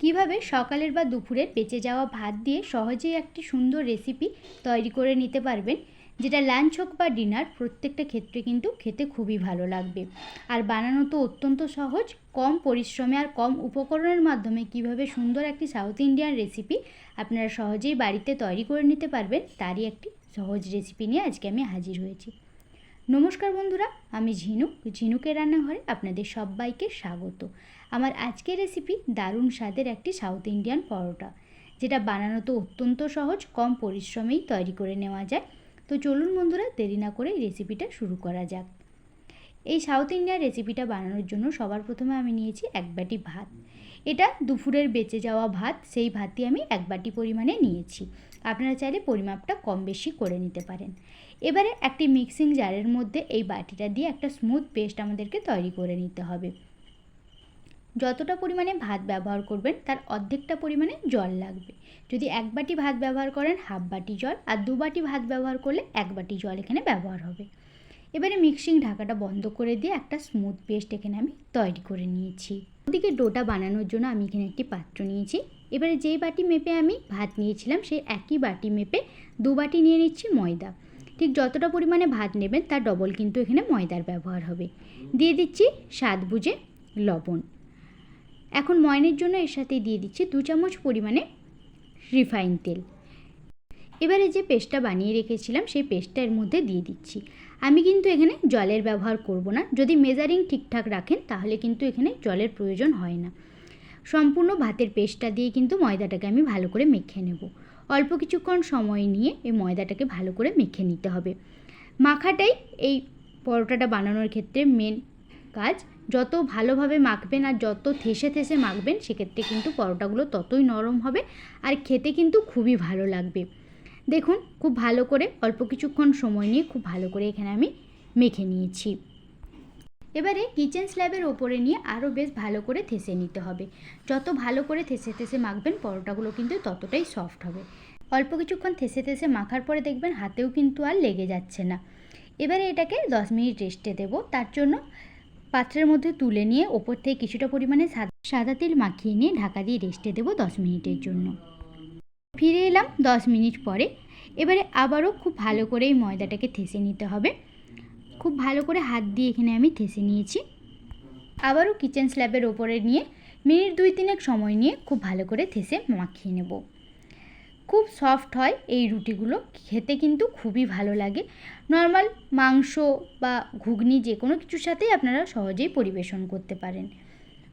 কীভাবে সকালের বা দুপুরের বেঁচে যাওয়া ভাত দিয়ে সহজেই একটি সুন্দর রেসিপি তৈরি করে নিতে পারবেন, যেটা লাঞ্চ হোক বা ডিনার প্রত্যেকটা ক্ষেত্রে কিন্তু খেতে খুবই ভালো লাগবে। আর বানানো তো অত্যন্ত সহজ, কম পরিশ্রমে আর কম উপকরণের মাধ্যমে কীভাবে সুন্দর একটি সাউথ ইন্ডিয়ান রেসিপি আপনারা সহজেই বাড়িতে তৈরি করে নিতে পারবেন, তারই একটি সহজ রেসিপি নিয়ে আজকে আমি হাজির হয়েছি। নমস্কার বন্ধুরা, আমি ঝিনুক ঝিনুকের রান্নাঘরে আপনাদের সবাইকে স্বাগত। আমার আজকের রেসিপি দারুণ স্বাদের একটি সাউথ ইন্ডিয়ান পরোটা, যেটা বানানো তো অত্যন্ত সহজ, কম পরিশ্রমেই তৈরি করে নেওয়া যায়। তো চলুন বন্ধুরা, দেরি না করে রেসিপিটা শুরু করা যাক। এই সাউথ ইন্ডিয়ান রেসিপিটা বানানোর জন্য সবার প্রথমে আমি নিয়েছি এক বাটি ভাত। এটা দুপুরের বেঁচে যাওয়া ভাত, সেই ভাতই আমি এক বাটি পরিমাণে নিয়েছি। আপনারা চাইলে পরিমাপটা কম বেশি করে নিতে পারেন। এবারে একটি মিক্সিং জারের মধ্যে এই বাটিটা দিয়ে একটা স্মুথ পেস্ট আমাদেরকে তৈরি করে নিতে হবে। যতটা পরিমাণে ভাত ব্যবহার করবেন, তার অর্ধেকটা পরিমাণে জল লাগবে। যদি এক বাটি ভাত ব্যবহার করেন, হাফ বাটি জল, আর দু বাটি ভাত ব্যবহার করলে এক বাটি জল এখানে ব্যবহার হবে। এবারে মিক্সিং ঢাকাটা বন্ধ করে দিয়ে একটা স্মুথ পেস্ট এখানে আমি তৈরি করে নিয়েছি। ওদিকে ডোটা বানানোর জন্য আমি এখানে একটি পাত্র নিয়েছি। এবারে যেই বাটি মেপে আমি ভাত নিয়েছিলাম, সেই একই বাটি মেপে দু বাটি নিয়ে নিচ্ছি ময়দা। ঠিক যতটা পরিমাণে ভাত নেবেন তার ডবল কিন্তু এখানে ময়দার ব্যবহার হবে। দিয়ে দিচ্ছি স্বাদ বুঝে লবণ। এখন ময়নের জন্য এর সাথে দিয়ে দিচ্ছি দু চামচ পরিমাণে রিফাইন তেল। এবারে যে পেস্টটা বানিয়ে রেখেছিলাম সেই পেস্টটা এর মধ্যে দিয়ে দিচ্ছি। আমি কিন্তু এখানে জলের ব্যবহার করব না। যদি মেজারিং ঠিকঠাক রাখেন তাহলে কিন্তু এখানে জলের প্রয়োজন হয় না। সম্পূর্ণ ভাতের পেস্টটা দিয়ে কিন্তু ময়দাটাকে আমি ভালো করে মেখে নেব। অল্প কিছুক্ষণ সময় নিয়ে এই ময়দাটাকে ভালো করে মেখে নিতে হবে। মাখাটাই এই পরোটাটা বানানোর ক্ষেত্রে মেন কাজ। যত ভালোভাবে মাখবেন আর যত থেসে থেসে মাখবেন, সেক্ষেত্রে কিন্তু পরোটাগুলো ততই নরম হবে আর খেতে কিন্তু খুবই ভালো লাগবে। দেখুন, খুব ভালো করে অল্প কিছুক্ষণ সময় নিয়ে খুব ভালো করে এখানে আমি মেখে নিয়েছি। এবারে কিচেন স্ল্যাবের ওপরে নিয়ে আরও বেশ ভালো করে থেসে নিতে হবে। যত ভালো করে থেসে থেসে মাখবেন, পরোটাগুলো কিন্তু ততটাই সফট হবে। অল্প কিছুক্ষণ থেসে থেসে মাখার পরে দেখবেন হাতেও কিন্তু আর লেগে যাচ্ছে না। এবারে এটাকে দশ মিনিট রেস্টে দেবো। তার জন্য পাত্রের মধ্যে তুলে নিয়ে ওপর থেকে কিছুটা পরিমাণে সাদা সাদা তেল মাখিয়ে নিয়ে ঢাকা দিয়ে রেস্টে দেবো দশ মিনিটের জন্য। ফিরে এলাম দশ মিনিট পরে। এবারে আবারও খুব ভালো করে এই ময়দাটাকে থেসে নিতে হবে। খুব ভালো করে হাত দিয়ে এখানে আমি থেসে নিয়েছি। আবারও কিচেন স্ল্যাবের ওপরে নিয়ে মিনিট দুই তিনেক সময় নিয়ে খুব ভালো করে থেসে মাখিয়ে নেব। খুব সফট হয় এই রুটিগুলো। খেতে কিন্তু খুবই ভালো লাগে। নর্মাল মাংস বা ঘুগনি যে কোনো কিছুর সাথেই আপনারা সহজেই পরিবেশন করতে পারেন।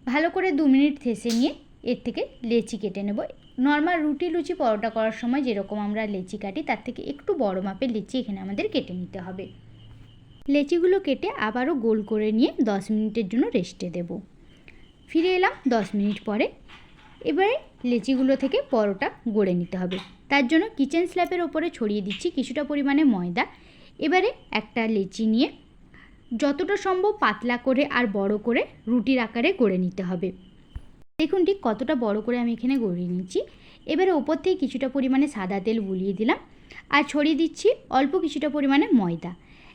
ভালো করে দু মিনিট থেসে নিয়ে এর থেকে লেচি কেটে নেব। নর্মাল রুটি লুচি পরোটা করার সময় যেরকম আমরা লেচি কাটি, তার থেকে একটু বড় মাপের লেচি এখানে আমাদের কেটে নিতে হবে। লেচিগুলো কেটে আবারও গোল করে নিয়ে দশ মিনিটের জন্য রেস্টে দেব। ফিরে এলাম দশ মিনিট পরে। এবারে লেচিগুলো থেকে পরোটা গড়ে নিতে হবে। তার জন্য কিচেন স্ল্যাবের ওপরে ছড়িয়ে দিচ্ছি কিছুটা পরিমাণে ময়দা। এবারে একটা লেচি নিয়ে যতটা সম্ভব পাতলা করে আর বড় করে রুটির আকারে গড়ে নিতে হবে। দেখুন ঠিক কতটা বড় করে আমি এখানে গড়িয়ে নিচ্ছি এবারে ওপর থেকে কিছুটা পরিমাণে সাদা তেল বুলিয়ে দিলাম আর ছড়িয়ে দিচ্ছি অল্প কিছুটা পরিমাণে ময়দা।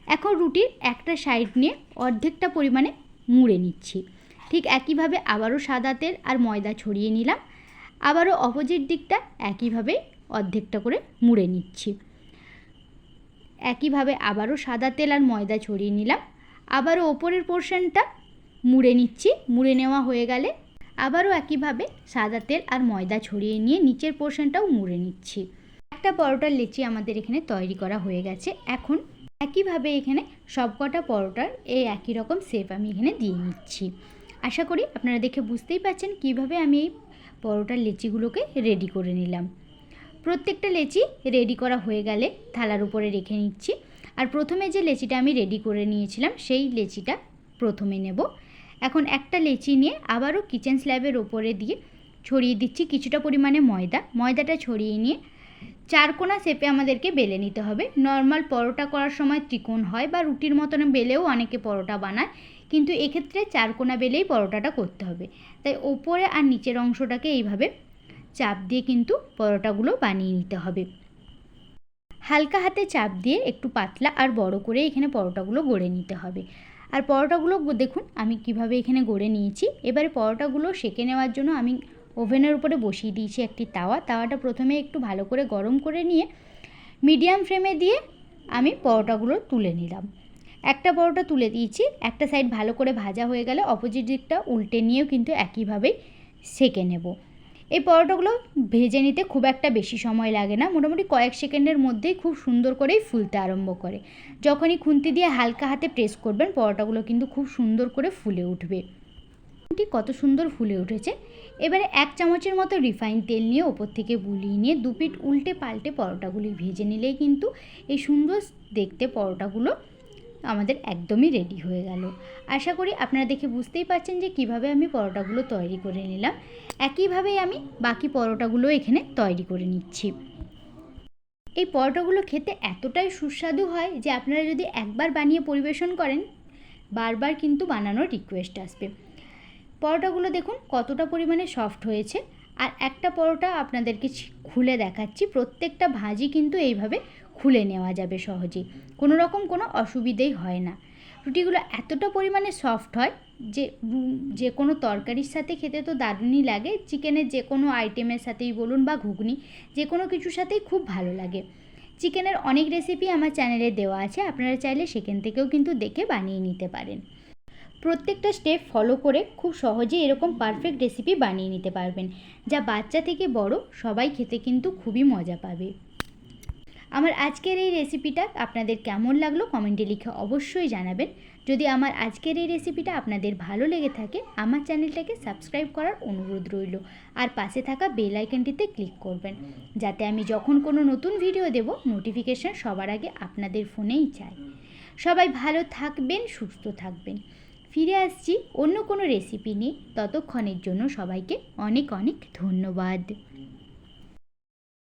এখন রুটির একটা সাইড নিয়ে অর্ধেকটা পরিমাণে মুড়ে নিচ্ছি। ঠিক একইভাবে আবারও সাদা তেল আর ময়দা ছড়িয়ে নিলাম। আবারও অপোজিট দিকটা একইভাবে অর্ধেকটা করে মুড়ে নিচ্ছি। একইভাবে আবারও সাদা তেল আর ময়দা ছড়িয়ে নিলাম। আবারও ওপরের পোর্শনটা মুড়ে নিচ্ছি। মুড়ে নেওয়া হয়ে গেলে আবারও একইভাবে সাদা তেল আর ময়দা ছড়িয়ে নিয়ে নিচের পোর্শনটাও মুড়ে নিচ্ছি। একটা পরোটার লেচি আমাদের এখানে তৈরি করা হয়ে গেছে। এখন একইভাবে এখানে সবকটা পরোটার এই একই রকম শেপ আমি এখানে দিয়ে নিচ্ছি। আশা করি আপনারা দেখে বুঝতেই পারছেন কীভাবে আমি এই পরোটার লেচিগুলোকে রেডি করে নিলাম। প্রত্যেকটা লেচি রেডি করা হয়ে গেলে থালার উপরে রেখে নিচ্ছি। আর প্রথমে যে লেচিটা আমি রেডি করে নিয়েছিলাম, সেই লেচিটা প্রথমে নেব। এখন একটা লেচি নিয়ে আবারও কিচেন স্ল্যাবের ওপরে দিয়ে ছড়িয়ে দিচ্ছি কিছুটা পরিমাণে ময়দা। ময়দাটা ছড়িয়ে নিয়ে চারকোনা শেপে আমাদেরকে বেলে নিতে হবে। নর্মাল পরোটা করার সময় ত্রিকোণ হয় বা রুটির মতন বেলেও অনেকে পরোটা বানায়। কিন্তু এক্ষেত্রে চারকোনা বেলেই পরোটাটা করতে হবে। তাই ওপরে আর নিচের অংশটাকে এইভাবে চাপ দিয়ে কিন্তু পরোটাগুলো বানিয়ে নিতে হবে। হালকা হাতে চাপ দিয়ে একটু পাতলা আর বড় করে এখানে পরোটাগুলো গড়ে নিতে হবে। আর পরোটাগুলো দেখুন আমি কীভাবে এখানে গড়ে নিয়েছি। এবারে পরোটাগুলো সেঁকে নেওয়ার জন্য আমি ওভেনের উপরে বসিয়ে দিয়েছি একটি তাওয়া। তাওয়াটা প্রথমে একটু ভালো করে গরম করে নিয়ে মিডিয়াম ফ্লেমে দিয়ে আমি পরোটাগুলো তুলে নিলাম। একটা পরোটা তুলে দিয়েছি, একটা সাইড ভালো করে ভাজা হয়ে গেলে অপোজিট দিকটা উল্টে নিয়েও কিন্তু একইভাবেই সেকে নেব। এই পরোটাগুলো ভেজে নিতে খুব একটা বেশি সময় লাগে না, মোটামুটি কয়েক সেকেন্ডের মধ্যেই খুব সুন্দর করেই ফুলতে আরম্ভ করে। যখনই খুন্তি দিয়ে হালকা হাতে প্রেস করবেন, পরোটাগুলো কিন্তু খুব সুন্দর করে ফুলে উঠবে। কত সুন্দর ফুলে উঠেছে। এবারে এক চামচের মতো রিফাইন তেল নিয়ে ওপর থেকে বুলিয়ে নিয়ে দু পিঠ উল্টে পাল্টে পরোটাগুলি ভেজে নিলেই কিন্তু এই সুন্দর দেখতে পরোটাগুলো আমাদের একদমই রেডি হয়ে গেল। আশা করি আপনারা দেখে বুঝতেই পারছেন যে কীভাবে আমি পরোটাগুলো তৈরি করে নিলাম। একইভাবেই আমি বাকি পরোটাগুলো এখানে তৈরি করে নিচ্ছি। এই পরোটাগুলো খেতে এতটাই সুস্বাদু হয় যে আপনারা যদি একবার বানিয়ে পরিবেশন করেন, বারবার কিন্তু বানানোর রিকোয়েস্ট আসবে। পরোটাগুলো দেখুন কতটা পরিমাণে সফট হয়েছে। আর একটা পরোটা আপনাদেরকে খুলে দেখাচ্ছি। প্রত্যেকটা ভাজি কিন্তু এইভাবে খুলে নেওয়া যাবে সহজেই। কোনো রকম কোনো অসুবিধেই হয় না। রুটিগুলো এতটা পরিমাণে সফট হয় যে যে কোনো তরকারির সাথে খেতে তো দারুণই লাগে। চিকেনের যে কোনো আইটেমের সাথেই বলুন বা ঘুগনি, যে কোনো কিছুর সাথেই খুব ভালো লাগে। চিকেনের অনেক রেসিপি আমার চ্যানেলে দেওয়া আছে, আপনারা চাইলে সেখান থেকেও কিন্তু দেখে বানিয়ে নিতে পারেন। প্রত্যেকটা স্টেপ ফলো করে খুব সহজেই এরকম পারফেক্ট রেসিপি বানিয়ে নিতে পারবেন। যা বাচ্চা থেকে বড় সবাই খেতে কিন্তু খুবই মজা পাবে। আমার আজকের এই রেসিপিটা আপনাদের কেমন লাগল কমেন্টে লিখে অবশ্যই জানাবেন। যদি আমার আজকের এই রেসিপিটা আপনাদের ভালো লেগে থাকে, আমার চ্যানেলটাকে সাবস্ক্রাইব করার অনুরোধ রইল। আর পাশে থাকা বেল আইকনটিতে ক্লিক করবেন, যাতে আমি যখন কোনো নতুন ভিডিও দেব নোটিফিকেশান সবার আগে আপনাদের ফোনেই চাই সবাই ভালো থাকবেন, সুস্থ থাকবেন। ফিরে আসছি অন্য কোনো রেসিপি নিয়ে। ততক্ষণের জন্য সবাইকে অনেক অনেক ধন্যবাদ।